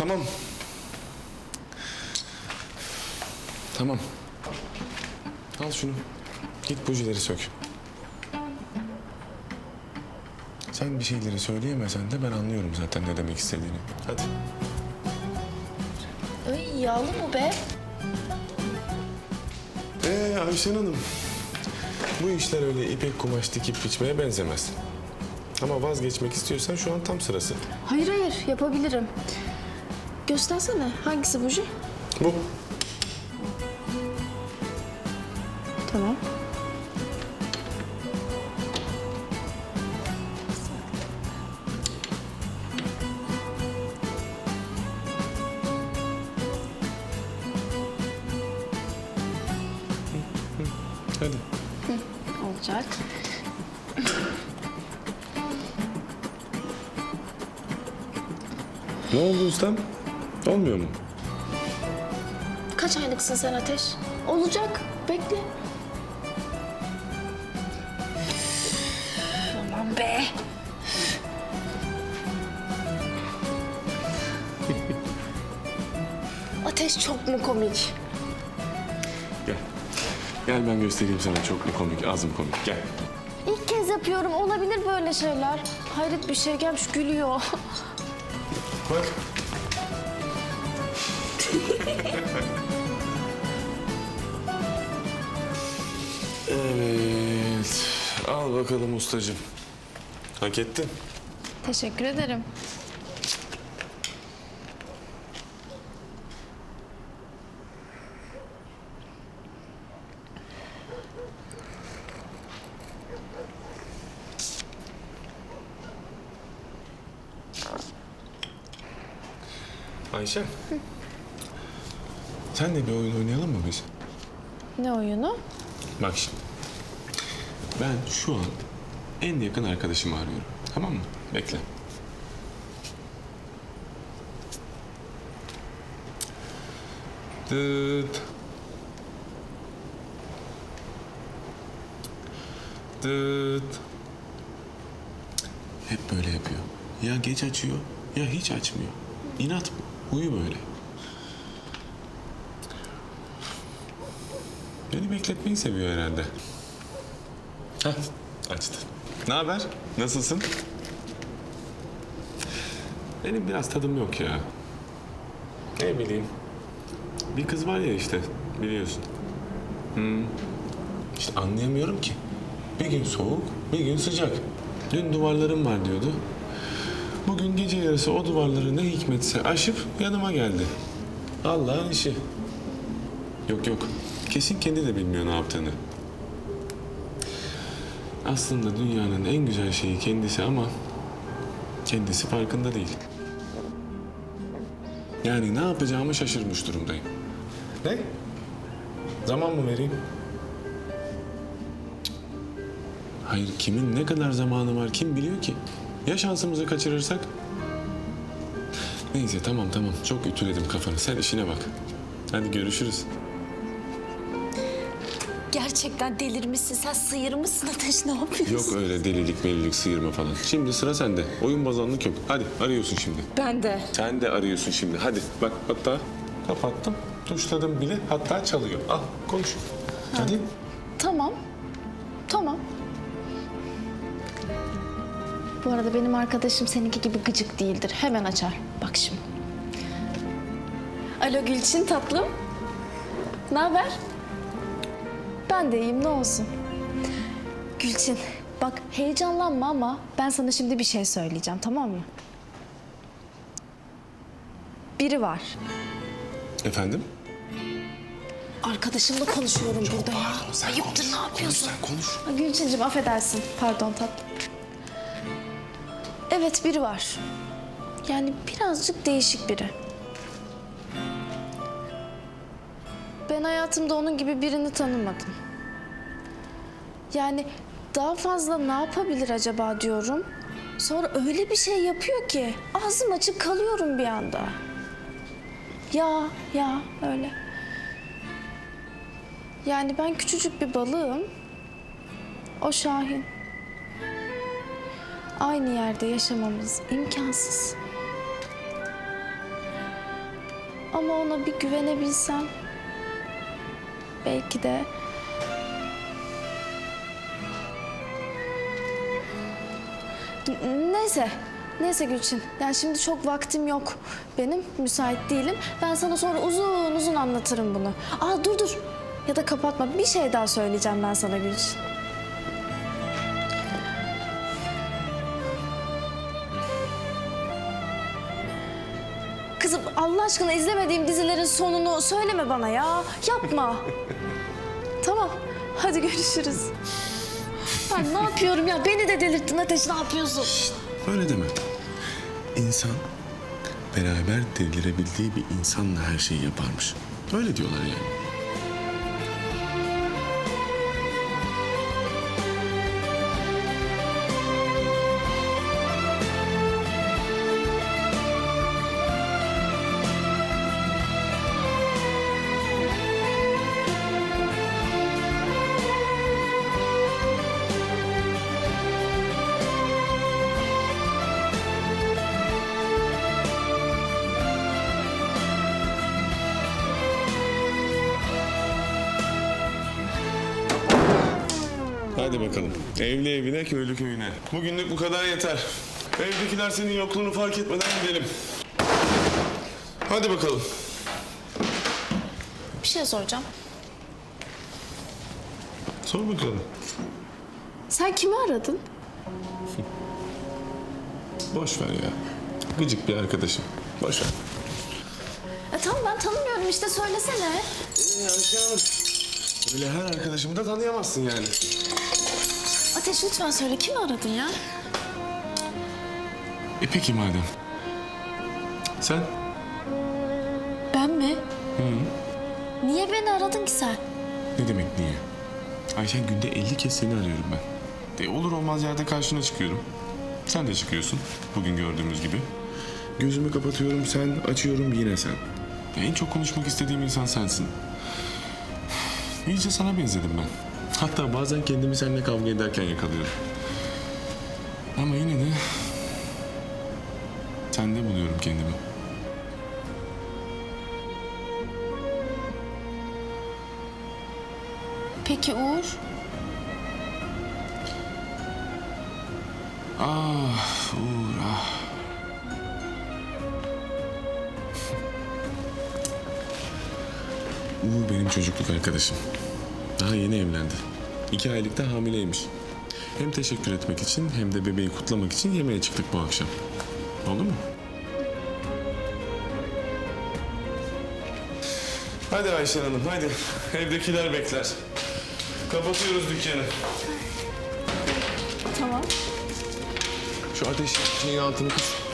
Tamam. Tamam. Al şunu. Git bujileri sök. Sen bir şeyleri söyleyemesen de ben anlıyorum zaten ne demek istediğini. Hadi. Ay yağlı mı be? Ee Ayşen Hanım. Bu işler öyle ipek kumaş dikip biçmeye benzemez. Ama vazgeçmek istiyorsan şu an tam sırası. Hayır hayır yapabilirim. Göstersene hangisi buji? Bu. Tamam. Hadi. Olacak. Ne oldu ustam? Olmuyor mu? Kaç aylıksın sen Ateş? Olacak. Bekle. Aman be. Ateş çok mu komik? Gel. Gel ben göstereyim sana çok mu komik, az mı komik. Gel. İlk kez yapıyorum. Olabilir böyle şeyler. Hayret bir şey gelmiş gülüyor. Bak. Bakalım ustacığım. Hak ettin. Teşekkür ederim. Ayşe. Sen de bir oyun oynayalım mı biz? Ne oyunu? Bak şimdi. Ben şu an en yakın arkadaşımı arıyorum. Tamam mı? Bekle. Dıt. Dıt. Hep böyle yapıyor. Ya geç açıyor ya hiç açmıyor. İnat bu. Huyu böyle. Beni bekletmeyi seviyor herhalde. Hah, açtı. Ne haber? Nasılsın? Benim biraz tadım yok ya. Ne bileyim. Bir kız var ya işte, biliyorsun. Hmm. İşte anlayamıyorum ki. Bir gün soğuk, bir gün sıcak. Dün duvarlarım var diyordu. Bugün gece yarısı o duvarları ne hikmetse aşıp yanıma geldi. Allah'ın işi. Yok yok. Kesin kendi de bilmiyor ne yaptığını. Aslında dünyanın en güzel şeyi kendisi ama kendisi farkında değil. Yani ne yapacağımı şaşırmış durumdayım. Ne? Zaman mı vereyim? Cık. Hayır kimin ne kadar zamanı var kim biliyor ki? Ya şansımızı kaçırırsak? Neyse tamam tamam çok ütüledim kafanı sen işine bak. Hadi görüşürüz. Gerçekten delirmişsin. Sen sıyırmışsın Ateş. Ne yapıyorsun? Yok öyle delilik melilik sıyırma falan. Şimdi sıra sende. Oyun bozanlık yok. Hadi arıyorsun şimdi. Ben de. Sen de arıyorsun şimdi. Hadi bak hatta kapattım. Tuşladım bile. Hatta çalıyor. Al konuş. Hadi. Tamam. Tamam. Bu arada benim arkadaşım seninki gibi gıcık değildir. Hemen açar. Bak şimdi. Alo Gülçin tatlım. Ne haber? Ben de iyiyim ne olsun. Gülçin bak heyecanlanma ama ben sana şimdi bir şey söyleyeceğim tamam mı? Biri var. Efendim? Arkadaşımla konuşuyorum burada ya. Sen Ayıptır konuş, ne yapıyorsun? Konuş sen konuş. Gülçin'cim affedersin. Pardon tatlım. Evet biri var. Yani birazcık değişik biri. Ben hayatımda onun gibi birini tanımadım. Yani daha fazla ne yapabilir acaba diyorum. Sonra öyle bir şey yapıyor ki ağzım açık kalıyorum bir anda. Ya ya öyle. Yani ben küçücük bir balığım. O Şahin. Aynı yerde yaşamamız imkansız. Ama ona bir güvenebilsem. Belki de... Neyse. Neyse Gülçin. Yani şimdi çok vaktim yok. Benim müsait değilim. Ben sana sonra uzun uzun anlatırım bunu. Aa dur dur. Ya da kapatma. Bir şey daha söyleyeceğim ben sana Gülçin. Kızım Allah aşkına izlemediğim dizilerin sonunu söyleme bana ya. Yapma. tamam. Hadi görüşürüz. Ben ne yapıyorum ya? Beni de delirttin Ateş. Ne yapıyorsun? Öyle deme. İnsan beraber delirebildiği bir insanla her şeyi yaparmış. Öyle diyorlar yani. Hadi bakalım. Evli evine, köylü köyüne. Bugünlük bu kadar yeter. Evdekiler senin yokluğunu fark etmeden gidelim. Hadi bakalım. Bir şey soracağım. Sor bakalım. Sen kimi aradın? Boş ver ya. Gıcık bir arkadaşım. Boş ver. E, tamam ben tanımıyorum işte söylesene. Hanım. Öyle her arkadaşımı da tanıyamazsın yani. Ateş lütfen söyle kimi aradın ya? E peki madem. Sen? Ben mi? Niye beni aradın ki sen? Ne demek niye? Ayşen günde 50 kez seni arıyorum ben. E olur olmaz yerde karşına çıkıyorum. Sen de çıkıyorsun bugün gördüğümüz gibi. Gözümü kapatıyorum sen, açıyorum yine sen. Ya en çok konuşmak istediğim insan sensin. İyice sana benzedim ben. Hatta bazen kendimi seninle kavga ederken yakalıyorum. Ama yine de sende buluyorum kendimi. Peki Uğur? Ah Uğur ah. Uğur benim çocukluk arkadaşım. Daha yeni evlendi. İki aylıkta hamileymiş. Hem teşekkür etmek için hem de bebeği kutlamak için yemeğe çıktık bu akşam. Oldu mu? Hadi Ayşen Hanım hadi. Evdekiler bekler. Kapatıyoruz dükkanı. Tamam. Şu ateş şeyin altını. Hadi.